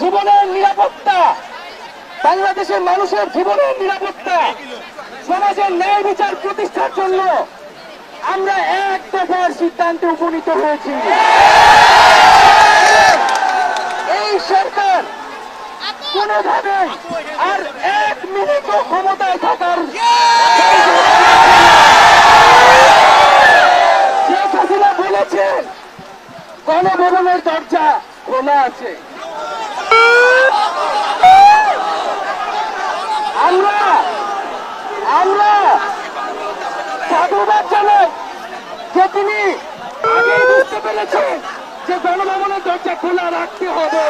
জীবনের নিরাপত্তা। বাংলাদেশের মানুষের জীবনের নিরাপত্তা। সমাজের ন্যায় বিচার প্রতিষ্ঠার জন্য আমরা এক দফার সিদ্ধান্তে উপনীত হয়েছি। এই সরকার কোনোভাবে আর এক মিনিটও ক্ষমতায় থাকার শেখ হাসিনা বলেছেন, গণভবনের দরজা খোলা আছে। আমরা আমরা সাধুবাদ জানাই যে তিনি আগেই বুঝতে পেরেছেন যে গণভবনের দরজা খোলা রাখতে হবে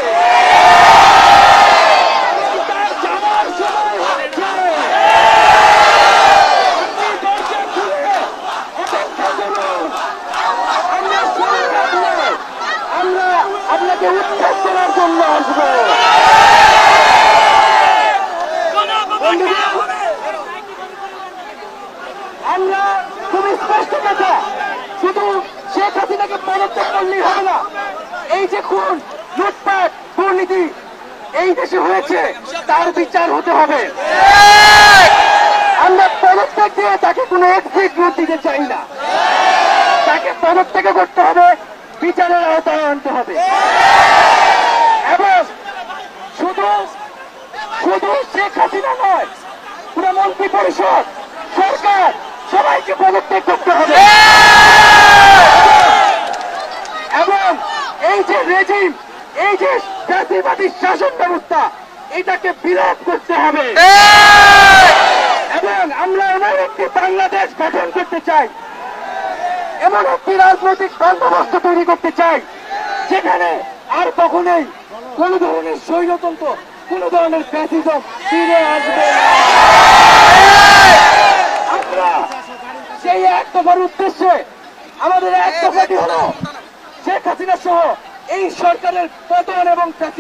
এবং তার যাওয়ার সময় হচ্ছে। আপনি দরজা খুলে অপেক্ষা করুন। আমরা সময় রাখলে আমরা আপনাকে উৎখাত করার জন্য আসব বন্ধুগণ, আমরা খুব স্পষ্ট কথা শুধু শেখ হাসিনাকে পদত্যাগ করলেই হবে না এই যে খুন, লুটপাট, দুর্নীতি, এই দেশে হয়েছে, তার বিচার হতে হবে। আমরা পদত্যাগ দিয়ে তাকে কোনো এক্সিট রুট দিতে চাই না। তাকে পদত্যাগ করতে হবে, বিচারের আওতায় আনতে হবে। এবং শুধু শুধু শেখ হাসিনা নয়, পুরো মন্ত্রী পরিষদ সরকার সবাইকে পদত্যাগ করতে হবে এবং এই যে রেজিম এই যে জাতিবাদী শাসন ব্যবস্থা এটাকে বিরোধ করতে হবে। এবং আমরা এমন একটি বাংলাদেশ গঠন করতে চাই এমন একটি রাজনৈতিক বন্দোবস্ত তৈরি করতে চাই যেখানে আর কখনোই কোন ধরনের স্বৈরতন্ত্র কোন ধরনের ফ্যাসিজম ফিরে আসবে আমরা সেই এক দফার উদ্দেশ্যে আমাদের এক দফাটি হলো শেখ হাসিনা সহ এই সরকারের পতন এবং শেখ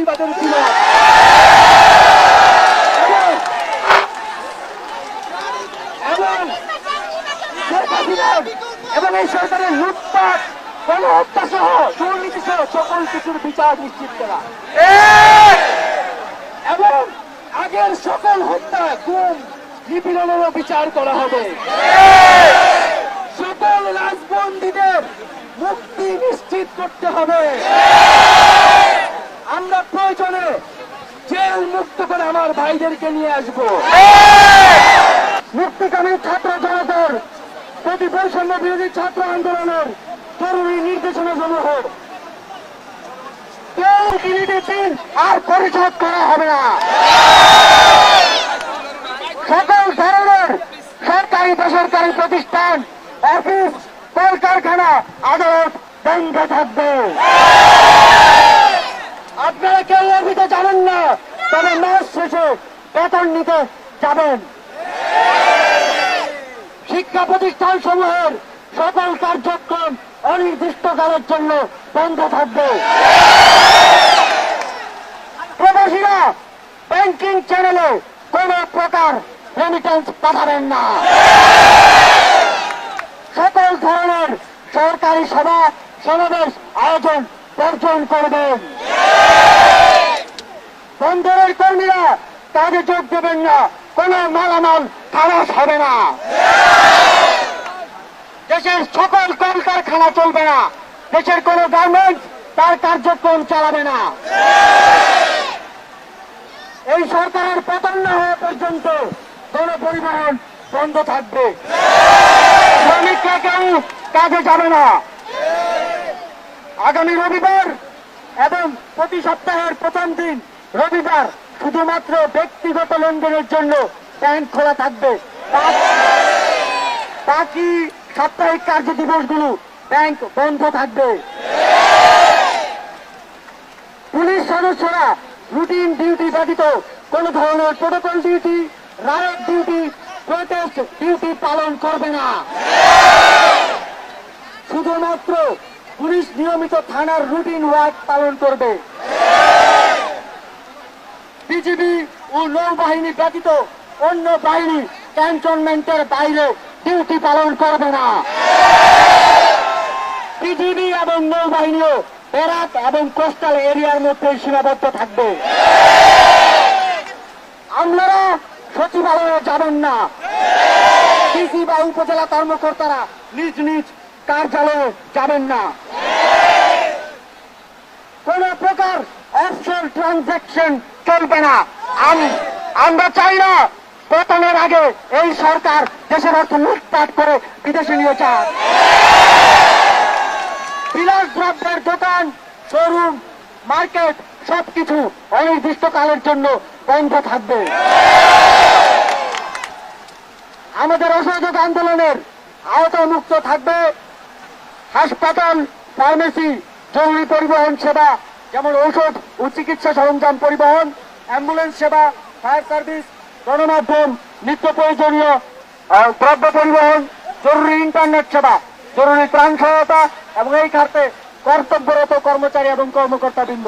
হাসিনার এবং এই সরকারের লুটপাট, গণহত্যা সহ দুর্নীতি সহ সকল কিছুর বিচার নিশ্চিত করা। এবং আগের সকল হত্যা, গুম, নিপীড়নেরও বিচার করা হবে সকল রাজবন্দীদের মুক্তি নিশ্চিত করতে হবে। আমরা প্রয়োজনে জেল মুক্ত করে আমার ভাইদেরকে নিয়ে আসব। মুক্তিকামী ছাত্র জনতার প্রতি বৈষম্য বিরোধী ছাত্র আন্দোলনের জরুরি নির্দেশনা সমূহ। কেউ দিন আর পরিশোধ করা হবে না। সকল ধরনের সরকারি বেসরকারি প্রতিষ্ঠান, অফিস কলকারখানা আদালত বন্ধ থাকবে। আপনারা কেউ অফিসে যাবেন না, তবে মাস শেষে বেতন নিতে যাবেন। শিক্ষা প্রতিষ্ঠান সমূহের সকল কার্যক্রম অনির্দিষ্টকালের জন্য বন্ধ থাকবে। প্রবাসীরা ব্যাংকিং চ্যানেলে কোন প্রকার রেমিটেন্স পাঠাবেন না। সরকারি সভা সমাবেশ আয়োজন বর্জন করবেন বন্দরের কর্মীরা কাজে যোগ দেবেন না। কোন মালামাল খালাস হবে না। দেশের সকল কলকারখানা চলবে না। দেশের কোন গার্মেন্টস তার কার্যক্রম চালাবে না। এই সরকারের পতন না হওয়া পর্যন্ত গণপরিবহন বন্ধ থাকবে। শ্রমিকরা কেউ কাজে যাবে না। আগামী রবিবার এবং প্রতি সপ্তাহের প্রথম দিন রবিবার শুধুমাত্র ব্যক্তিগত লেনদেনের জন্য ব্যাংক খোলা থাকবে। বাকি- সাপ্তাহিক কার্য দিবসগুলো ব্যাংক বন্ধ থাকবে। পুলিশ সদস্যরা রুটিন ডিউটি ব্যতীত কোন ধরনের protocol duty riot duty, protest duty পালন করবে না। শুধুমাত্র পুলিশ নিয়মিত থানার রুটিন ওয়ার্ক পালন করবে। বিজিবি ও নৌবাহিনী ব্যতীত অন্য বাহিনী ক্যান্টনমেন্টের বাইরে ডিউটি পালন করবে না। বিজিবি এবং নৌবাহিনীও বেরাক এবং কোস্টাল এরিয়ার মধ্যে সীমাবদ্ধ থাকবে। আপনারা সচিবালয়ে যাবেন না। ডিসি বা উপজেলা কর্মকর্তারা নিজ নিজ কার্যালয়ে যাবেন না। কোন প্রকার অফশোর ট্রানজাকশন চলবে না। আম- আমরা চাই না পতনের আগে এই সরকার দেশের অর্থ লুটপাট করে বিদেশে নিয়ে যাক। বিলাস দ্রব্যের দোকান শোরুম মার্কেট সবকিছু অনির্দিষ্টকালের জন্য বন্ধ থাকবে। আমাদের অসহযোগ আন্দোলনের আওতামুক্ত থাকবে। হাসপাতাল, ফার্মেসি, জরুরি পরিবহন সেবা, যেমন ঔষধ ও চিকিৎসা সরঞ্জাম পরিবহন, অ্যাম্বুলেন্স সেবা, ফায়ার সার্ভিস, গণমাধ্যম, নিত্য প্রয়োজনীয় দ্রব্য পরিবহন, জরুরি ইন্টারনেট সেবা, জরুরি ত্রাণ সহায়তা, এবং এই খাতে কর্তব্যরত কর্মচারী এবং কর্মকর্তা বৃন্দ